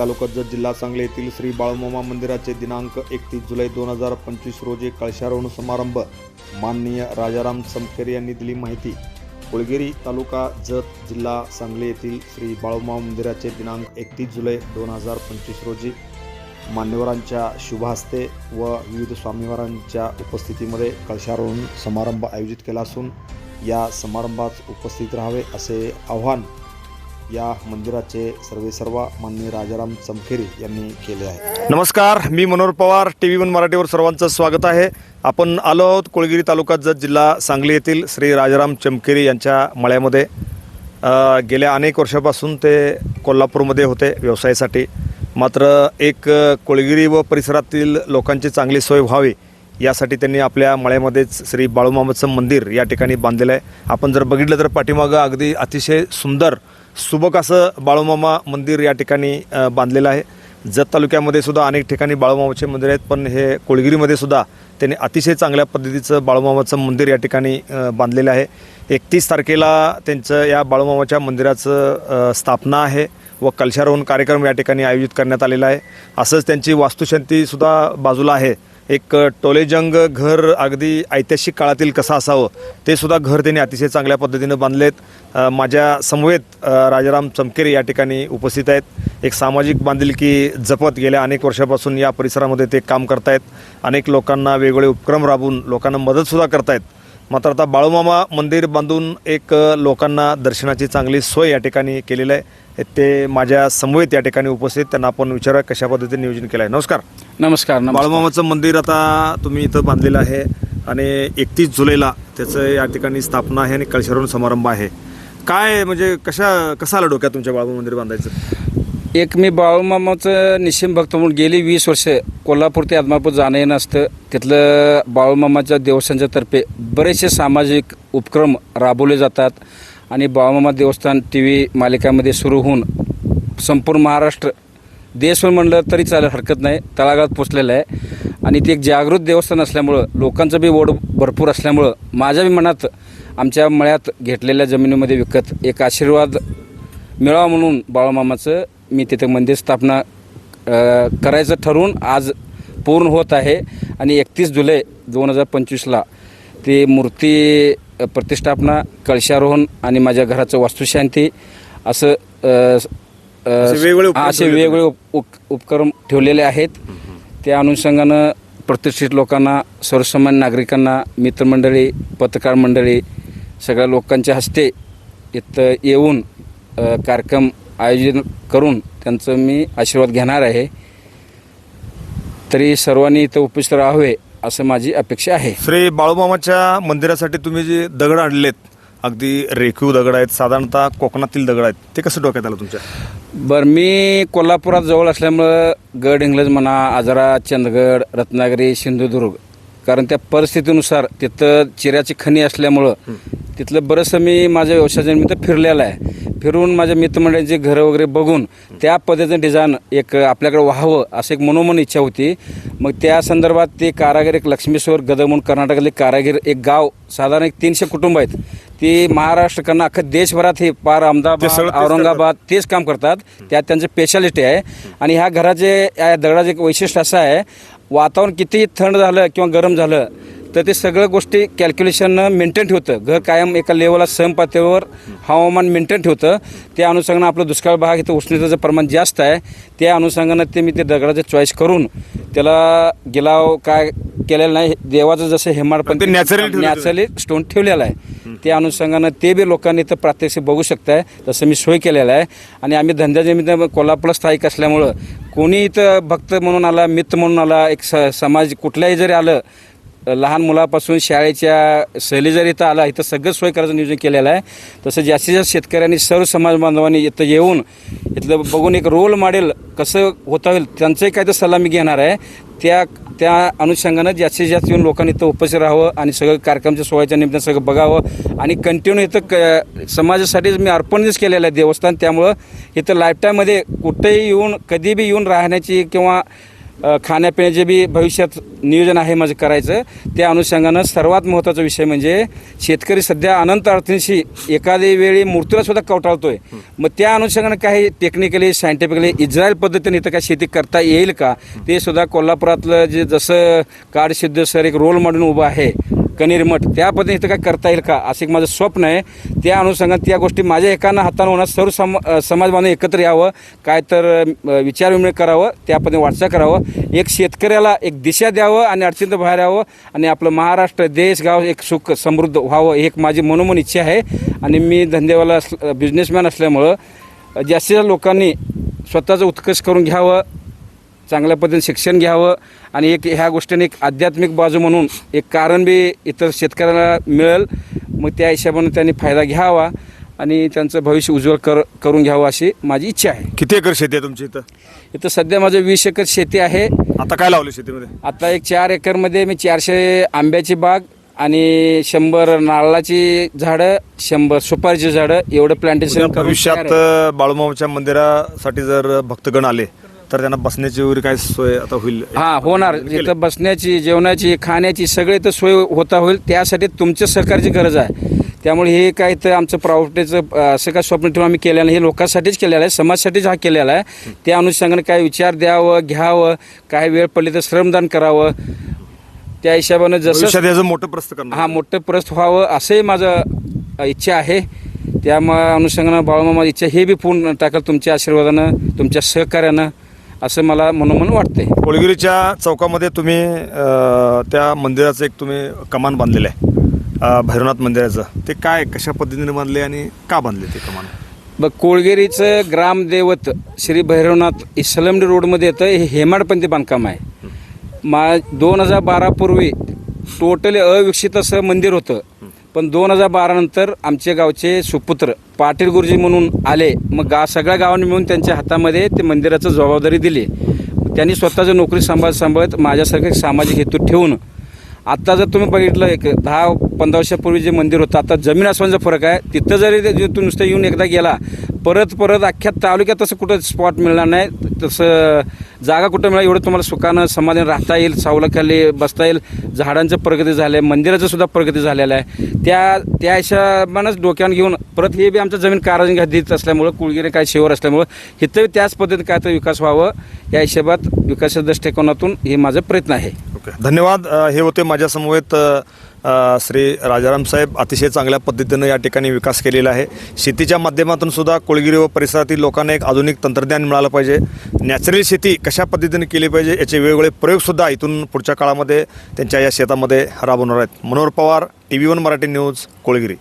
तालुका जत जिल्हा सांगली येथील श्री बाळमोमा मंदिराचे दिनांक एकतीस जुलै दोन हजार पंचवीस रोजी कळशारोहण समारंभ. माननीय राजाराम समखेर यांनी दिली माहिती. कुळगिरी तालुका जत जिल्हा सांगली येथील श्री बाळूमा मंदिराचे दिनांक एकतीस जुलै दोन हजार पंचवीस रोजी मान्यवरांच्या शुभहस्ते व विविध स्वामीवारांच्या उपस्थितीमध्ये कळशारोहण समारंभ आयोजित केला असून या समारंभात उपस्थित राहावे असे आव्हान या मंदिराचे सर्वेसर्वा माननीय राजाराम चमखेरे यांनी केले आहे. नमस्कार मी Manohar Pawar T V one मराठीवर सर्वांचं स्वागत आहे. आपण आलो आहोत कोळगिरी तालुका जत जिल्हा सांगली येथील श्री राजाराम चमखेरे यांच्या मळ्यामध्ये. गेल्या अनेक वर्षापासून ते कोल्हापूरमध्ये होते व्यवसायासाठी. मात्र एक कोळगिरी व परिसरातील लोकांची चांगली सोय व्हावी यासाठी त्यांनी आपल्या मळ्यामध्येच श्री बाळूमामाचं मंदिर या ठिकाणी बांधलेलं आहे. आपण जर बघितलं तर पाठीमागं अगदी अतिशय सुंदर सुबक असं बाळूमामा मंदिर या ठिकाणी बांधलेलं आहे. जत तालुक्यामध्ये सुद्धा अनेक ठिकाणी बाळूमामाचे मंदिर आहेत पण हे कोळगिरीमध्ये सुद्धा त्यांनी अतिशय चांगल्या पद्धतीचं बाळूमामाचं मंदिर या ठिकाणी बांधलेलं आहे. एकतीस तारखेला त्यांचं या बाळूमामाच्या मंदिराचं स्थापना आहे व कलशारोहण कार्यक्रम या ठिकाणी आयोजित करण्यात आलेला आहे. असंच त्यांची वास्तुशांतीसुद्धा बाजूला आहे. एक टोलेजंग घर अगदी ऐतिहासिक काळातील कसं असावं ते सुद्धा घर त्यांनी अतिशय चांगल्या पद्धतीनं बांधलेत. माझ्या समवेत राजाराम चमकेरे या ठिकाणी उपस्थित आहेत. एक सामाजिक बांधिलकी जपत गेल्या अनेक वर्षापासून या परिसरामध्ये ते काम करतायत. अनेक लोकांना वेगवेगळे उपक्रम राबवून लोकांना मदतसुद्धा करतायत. मात्र आता बाळूमामा मंदिर बांधून एक लोकांना दर्शनाची चांगली सोय या ठिकाणी केलेलं आहे. ते माझ्या समवेत या ठिकाणी उपस्थित त्यांना आपण विचारूया कशा पद्धतीने नियोजन केलं आहे. नमस्कार. नमस्कार बाळूमामाचं मंदिर आता तुम्ही इथं बांधलेलं आहे आणि एकतीस जुलैला त्याचं या ठिकाणी स्थापना आहे आणि कळशारोहण समारंभ आहे. काय म्हणजे कशा कसं आलं डोक्यात तुमच्या बाळूमामा मंदिर बांधायचं? एक मी बाळूमामाचं निश्चिम भक्त म्हणून गेली वीस वर्ष कोल्हापूर ते आदमापूर जाणं येणं असतं. तिथलं बाळूमामाच्या देवस्थानच्या तर्फे बरेचसे सामाजिक उपक्रम राबवले जातात आणि बाळूमामा देवस्थान टी व्ही मालिकामध्ये सुरू होऊन संपूर्ण महाराष्ट्र देशभर म्हणलं तरी चालेल हरकत नाही तळागाळात पोचलेलं आहे. आणि ते एक जागृत देवस्थान असल्यामुळं लोकांचं बी ओढ भरपूर असल्यामुळं माझ्या बी मनात आमच्या मळ्यात घेतलेल्या जमिनीमध्ये विकत एक आशीर्वाद मिळावा म्हणून बाळूमामाचं मी तिथे मंदिर स्थापना करायचं ठरवून आज पूर्ण होत आहे. आणि एकतीस जुलै दोन हजार पंचवीसला ती मूर्ती प्रतिष्ठापना कळशारोहण आणि माझ्या घराचं वास्तुशांती असं असे वेगवेगळे उपक्रम ठेवलेले वेगवेगळे उप- उप- उपक्रम ठेवलेले आहेत. त्या अनुषंगानं प्रतिष्ठित लोकांना सर्वसामान्य नागरिकांना मित्रमंडळी पत्रकार मंडळी सगळ्या लोकांच्या हस्ते इथं येऊन कार्यक्रम आयोजन करून त्यांचं मी आशीर्वाद घेणार आहे. तरी सर्वांनी इथं उपस्थित राहावे असं माझी अपेक्षा आहे. श्री बाळूमामाच्या मंदिरासाठी तुम्ही जे दगड आणलेत अगदी रेखीव दगड आहेत साधारणतः कोकणातील दगड आहेत ते कसं डोक्यात आलं तुमच्या? बरं मी कोल्हापुरात जवळ असल्यामुळं गड इंग्लज म्हणा आजरा चंदगड रत्नागिरी सिंधुदुर्ग कारण त्या परिस्थितीनुसार तिथं चिऱ्याची खणी असल्यामुळं तिथलं बरंचसं मी माझ्या व्यवसायानिमित्त फिरलेलं आहे. फिरून माझ्या मित्रमंडळींची घरं वगैरे बघून त्या पद्धतीनं डिझाईन एक आपल्याकडे व्हावं असं एक मनोमन इच्छा होती. मग त्या संदर्भात ते कारागीर एक लक्ष्मीश्वर गदग म्हणून कर्नाटकातले कारागीर एक गाव साधारण एक तीनशे कुटुंब आहेत. ती महाराष्ट्रकडनं अख्खं देशभरात हे पार अहमदाबाद औरंगाबाद तेच काम करतात. त्यात त्यांचं स्पेशालिटी आहे. आणि ह्या घराचे या दगडाचं एक वैशिष्ट्य असं आहे वातावरण कितीही थंड झालं किंवा गरम झालं तर ते सगळं गोष्टी कॅल्क्युलेशन मेंटेन ठेवतं. घर कायम एका लेवलला सम पातळीवर हवामान मेंटेन ठेवतं. त्या अनुषंगानं आपलं दुष्काळ भाग इथं उष्णतेचं प्रमाण जास्त आहे. त्या अनुषंगानं ते मी ते दगडाचं चॉईस करून त्याला गिलाव काय केलेलं नाही. देवाचं जसं हेमाड पण ठेवलं नॅचरली स्टोन ठेवलेला आहे. त्या अनुषंगानं ते बी लोकांनी इथं प्रात्यक्षिक बघू शकताय तसं मी सोय केलेलं आहे. आणि आम्ही धंद्यानिमित्त कोल्हापूरला स्थायिक असल्यामुळं कोणी इथं भक्त म्हणून आला मित्र म्हणून आला एक स समाज कुठल्याही जरी आलं लहान मुलापासून शाळेच्या सहली जर इथं आला इथं सगळं सोय करायचं नियोजन केलेलं आहे. तसं जास्तीत जास्त शेतकऱ्यांनी सर्व समाज बांधवांनी इथं येऊन इथलं बघून एक रोल मॉडेल कसं होता होईल त्यांचाही काय तर सल्ला मी घेणार आहे. त्या त्या अनुषंगानं जास्तीत जास्त येऊन लोकांनी इथं उपस्थित राहावं आणि सगळं कार्यक्रमच्या सोहळ्याच्या निमित्तानं सगळं बघावं आणि कंटिन्यू इथं क समाजासाठीच मी अर्पणच केलेलं आहे देवस्थान. त्यामुळं इथं लाईफटाईममध्ये कुठेही येऊन कधी बी येऊन राहण्याची किंवा खाण्यापिण्याचे बी भविष्यात नियोजन आहे माझं करायचं त्या अनुषंगानं सर्वात महत्त्वाचा विषय म्हणजे शेतकरी सध्या अनंत अडचणीशी एखादी वेळी मृत्यूला सुद्धा कवटाळतोय. मग त्या अनुषंगानं काही टेक्निकली सायंटिफिकली इस्रायल पद्धतीने इथं काय शेती करता येईल का? ते सुद्धा कोल्हापुरातलं जे जसं काडसिद्ध सर एक रोल मॉडेल उभं आहे कनेरमठ मठ. त्या पद्धतीने इथं काय करता येईल का? असं एक माझं स्वप्न आहे. त्या अनुषंगाने त्या गोष्टी माझ्या एकानं हातानं होणार. सर्व सम समाज बांधव एकत्र यावं. काय तर अ, विचारविनिमय करावं. त्या पद्धतीने वाटचाल करावं. एक शेतकऱ्याला एक दिशा द्यावं आणि अडचणीत बाहेर यावं आणि आपलं महाराष्ट्र देश गाव एक सुख समृद्ध व्हावं एक माझी मनोमन इच्छा आहे. आणि मी धंदेवाला बिझनेसमॅन असल्यामुळं जास्तीत जास्त लोकांनी स्वतःचं उत्कर्ष करून घ्यावं. चांगल्या पद्धतीने शिक्षण घ्यावं आणि एक ह्या गोष्टीने एक आध्यात्मिक बाजू म्हणून एक कारण बी इतर शेतकऱ्याला मिळेल. मग त्या हिशोबाने त्यांनी फायदा घ्यावा आणि त्यांचं भविष्य उज्ज्वल कर करून घ्यावं अशी माझी इच्छा आहे. किती एकर शेती आहे तुमची इथं? इथं सध्या माझं वीस एकर शेती आहे. आता काय लावले शेतीमध्ये? आता एक चार एकरमध्ये मी चारशे आंब्याची बाग आणि शंभर नारळाची झाडं शंभर सुपारीची झाडं एवढं प्लांटेशन भविष्यात बाळूमामाच्या मंदिरासाठी जर भक्तगण आले तर त्यांना बसण्याची वगैरे काय सोय आता होईल? हा होणार. इथं बसण्याची जेवणाची खाण्याची सगळे इथं सोय होता होईल. त्यासाठी तुमच्या सहकार्याची गरज आहे. त्यामुळे हे काय तर आमचं प्रॉपर्टीचं असं काय स्वप्न ठेवून आम्ही केलेलं नाही. हे लोकांसाठीच केलेलं आहे. समाजासाठीच हा केलेला आहे. त्या अनुषंगाने काय विचार द्यावं घ्यावं काय वेळ पडली तर श्रमदान करावं. त्या हिशोबानं जसं भविष्यात याचं मोठं प्रस्त करणार. हा मोठं प्रस्त व्हावं असंही माझं इच्छा आहे. त्यामुळे अनुषंगानं बाळूमामा इच्छा हे बी पूर्ण टाकल तुमच्या आशीर्वादानं तुमच्या सहकार्यानं. असं मला मनोमन वाटतंय. कोळगिरीच्या चौकामध्ये तुम्ही अ, त्या मंदिराचं एक तुम्ही कमान बांधलेलं आहे. अ, भैरवनाथ मंदिराचं. ते काय कशा पद्धतीने बांधले आणि का बांधले ते कमान? बघ कोळगिरीचं ग्रामदैवत श्री भैरवनाथ इस्लामडी रोडमध्ये येतं हे हेमाडपंथी बांधकाम आहे. मा दोन हजार बारापूर्वी टोटली अविकसित असं मंदिर होतं. पण दोन हजार बारानंतर आमच्या गावचे सुपुत्र पाटील गुरुजी म्हणून आले. मग गा सगळ्या गावांनी मिळून त्यांच्या हातामध्ये ते मंदिराचं जबाबदारी दिली. त्यांनी स्वतःचं नोकरी सांभाळत सांभाळत माझ्यासारखं एक सामाजिक हेतू ठेवून. आत्ता जर तुम्ही बघितलं एक दहा पंधरा वर्षापूर्वी जे मंदिर होतं आता जमीन आसमानचा फरक आहे. तिथं जरी ते- तू नुसतं येऊन एकदा गेला परत परत अख्ख्या तालुक्यात तसं कुठं स्पॉट मिळणार नाही. तसं जागा कुठं मिळाल एवढं तुम्हाला सुखानं समाधान राहता येईल सावलाखाली बसता येईल. झाडांचं प्रगती झालं आहे मंदिराचं सुद्धा प्रगती झालेलं आहे. त्या त्या हिशोबानंच डोक्यानं घेऊन परत हे बी आमचं जमीन कारंज देत असल्यामुळं कुळगिरे काय शिवर असल्यामुळं हिथं त्याच पद्धतीने काय तर विकास व्हावं या हिशोबात विकासाच्या दृष्टिकोनातून हे माझा प्रयत्न आहे. ओके. धन्यवाद. हे होते माझ्यासमवेत श्री राजाराम साहेब अतिशय चांगल्या पद्धतीनं या ठिकाणी विकास केलेला आहे. शेतीच्या माध्यमातून सुद्धा कोळगिरी व परिसरातील लोकांना एक आधुनिक तंत्रज्ञान मिळालं पाहिजे. नॅचरल शेती कशा पद्धतीने केली पाहिजे याचे वेगवेगळे प्रयोगसुद्धा इथून पुढच्या काळामध्ये त्यांच्या या शेतामध्ये राबवणार आहेत. Manohar Pawar T V one Marathi news Kolgiri.